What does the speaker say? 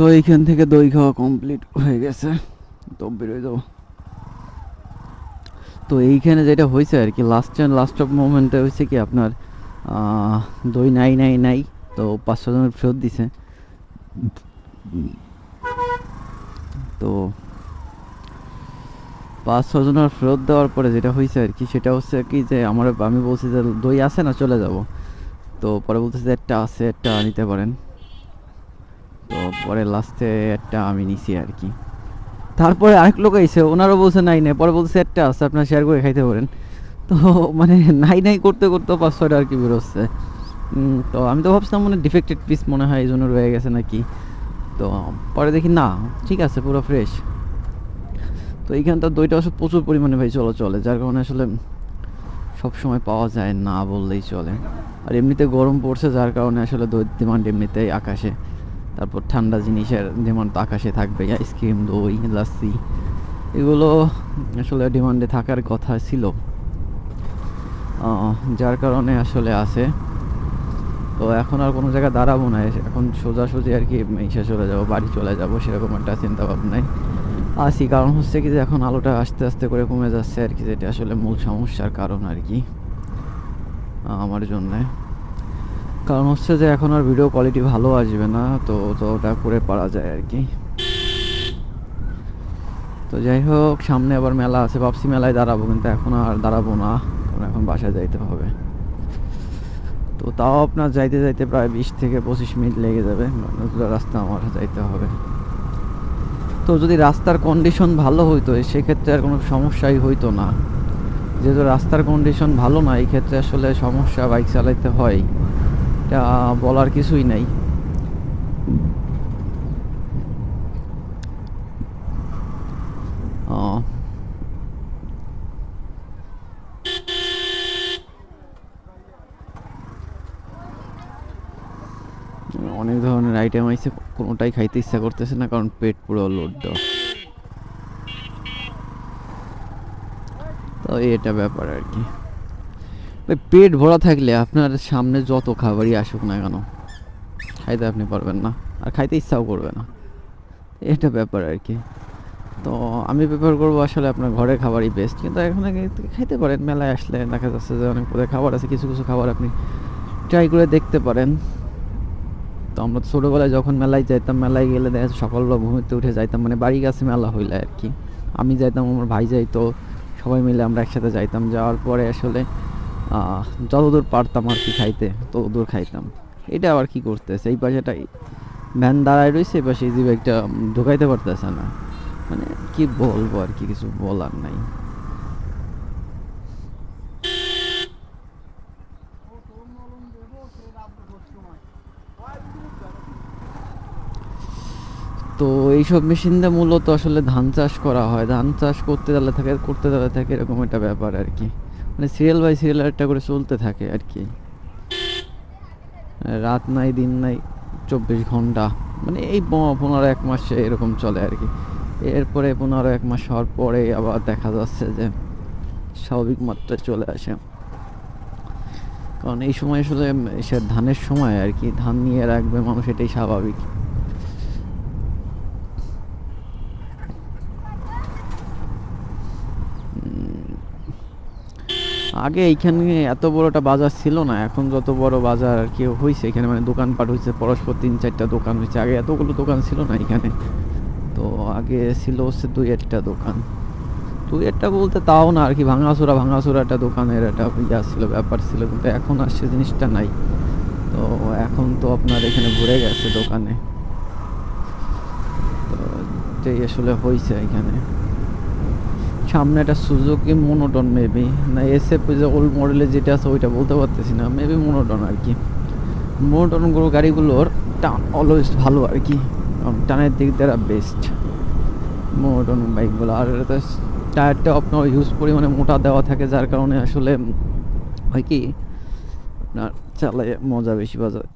So এইখান থেকে দই খাওয়া কমপ্লিট হয়ে গেছে। তো বেরোয় যাব। তো এইখানে যেটা হয়েছে আর কি লাস্ট লাস্ট অফ মোমেন্টে হয়েছে কি আপনার দই নাই নাই নাই, তো পাঁচশো জনের ফেরত দিছে। তো পাঁচ ছজনের ফেরত দেওয়ার পরে যেটা হয়েছে আর কি, সেটা হচ্ছে কি যে আমার আমি বলছি যে দই আছে না, চলে যাব। তো পরে বলতেছে যে একটা আছে, একটা নিতে পারেন। পরে লাস্টে একটা আমি নিছি আর কি তারপরে আরেক লোক আইসে ওনারও বলছে, নাই নাই। পরে বলছে, একটা আছে, আপনার শেয়ার করে খাইতে পারেন। তো মানে নাই নাই করতে করতে পাঁচ, ছয়টা আর কি বেরোচ্ছে তো আমি তো ভাবছিলাম মানে ডিফেক্টেড পিস মনে হয় এই জন্য রয়ে গেছে নাকি। তো পরে দেখি, না, ঠিক আছে, পুরো ফ্রেশ তো এইখানটা দইটা আসলে প্রচুর পরিমাণে ভাই চলো চলে যার কারণে আসলে সব সময় পাওয়া যায় না বললেই চলে। আর এমনিতে গরম পড়ছে, যার কারণে আসলে দই ডিমান্ড এমনিতেই আকাশে। তারপর ঠান্ডা জিনিসের তো আকাশে থাকবে আইসক্রিম দই লাস্সি এগুলো আসলে ডিমান্ডে থাকার কথা ছিল। যার কারণে আসলে আছে। তো এখন আর কোনো জায়গায় দাঁড়াবো না এখন সোজাসুজি আর কি এসে চলে যাব, বাড়ি চলে যাব, সেরকম একটা চিন্তা ভাবনায় আসি কারণ হচ্ছে কি যে এখন আলোটা আস্তে আস্তে করে কমে যাচ্ছে আর কি, যেটা আসলে মূল সমস্যার কারণ আর কি আমার জন্যে। কারণ হচ্ছে যে এখন আর ভিডিও কোয়ালিটি ভালো আসবে না, তো তো ওটা করে পারা যায় আর কি। তো যাই হোক, সামনে আবার মেলা আছে, ভাবছি মেলায় দাঁড়াবো, কিন্তু এখন আর দাঁড়াবো না, কারণ এখন বাসায় যাইতে হবে। তো তাও আপনার যাইতে যাইতে প্রায় বিশ থেকে পঁচিশ মিনিট লেগে যাবে রাস্তা আমার যাইতে হবে। তো যদি রাস্তার কন্ডিশন ভালো হইতো, সেক্ষেত্রে আর কোনো সমস্যাই হইতো না। যেহেতু রাস্তার কন্ডিশন ভালো না, এই ক্ষেত্রে আসলে সমস্যা বাইক চালাইতে হয়। এটা বলার কিছুই নাই। অনেক ধরনের আইটেম আছে, কোনোটাই খাইতে ইচ্ছা করতেছে না, কারণ পেট পুরো লোড তো এটা ব্যাপার আর কি। ভাই, পেট ভরা থাকলে আপনার সামনে যত খাবারই আসুক না কেন, খাইতে আপনি পারবেন না, আর খাইতে ইচ্ছাও করবে না। এটা ব্যাপার আর কি। তো আমি প্রেফার করব আসলে আপনার ঘরের খাবারই বেস্ট কিন্তু এখানে খাইতে পারেন, মেলায় আসলে দেখা যাচ্ছে যে অনেক পদের খাবার আছে, কিছু কিছু খাবার আপনি ট্রাই করে দেখতে পারেন। তো আমরা ছোটোবেলায় যখন মেলায় যাইতাম, মেলায় গেলে দেখা যাচ্ছে সকালবেলা ঘুমিতে উঠে যাইতাম মানে বাড়ি কাছে মেলা হইলে আর কি। আমি যাইতাম, আমার ভাই যাইতো, সবাই মিলে আমরা একসাথে যাইতাম। যাওয়ার পরে আসলে যতদূর পারতাম আর কি খাইতে, ততদূর খাইতাম। এটা আবার কি করতেছে? এই পাশেটা ভ্যান দাঁড়ায় রয়েছে এই পাশে ইজি ব্যাগটা ঢুকাইতে পারতেছে না। মানে কি বলব আর কি, কিছু বলার নাই। তো এইসব মেশিন দিয়ে মূলত আসলে ধান চাষ করা হয়। ধান চাষ করতে গেলে থাকে, করতে গেলে থাকে এরকম একটা ব্যাপার আর কি। মানে সিরিয়াল বাই সিরিয়াল একটা করে চলতে থাকে আর কি। রাত নাই, দিন নাই, চব্বিশ ঘণ্টা মানে এই পনেরো এক মাস এরকম চলে আর কি। এরপরে পনেরো এক মাস হওয়ার পরে আবার দেখা যাচ্ছে যে স্বাভাবিক মাত্রায় চলে আসে। কারণ এই সময় আসলে সে ধানের সময় আর কি, ধান নিয়ে রাখবে মানুষ এটাই স্বাভাবিক। আগে এইখানে এত বড় একটা বাজার ছিল না, এখন যত বড় বাজার আর কি হয়েছে এখানে মানে দোকানপাট হয়েছে পরস্পর তিন চারটা দোকান হয়েছে আগে এতগুলো দোকান ছিল না এখানে। তো আগে ছিল হচ্ছে দুই একটা দোকান। দুই একটা বলতে তাও না আর কি, ভাঙাচোরা ভাঙাচোরা একটা দোকানের একটা ইয়া ছিল, ব্যাপার ছিল, কিন্তু এখন আর সে জিনিসটা নাই। তো এখন তো আপনার এখানে ঘুরে গেছে দোকানে। তো এটাই আসলে হয়েছে এখানে। সামনে একটা সুজুকি মোনোটন মেবি না এসএফ যে ওল্ড মডেলের যেটা আছে, ওইটা বলতে পারতেছি না। মেবি মোনোটন আর কি। মোনোটন গাড়িগুলোর টান অলওয়েজ ভালো আর কি। টানের দিক দ্বারা বেস্ট মোনোটন বাইকগুলো আর এটাতে টায়ারটা আপনার হিউজ পরিমাণে মোটা দেওয়া থাকে, যার কারণে আসলে হয় কি, আপনার চালায় মজা বেশি যায়।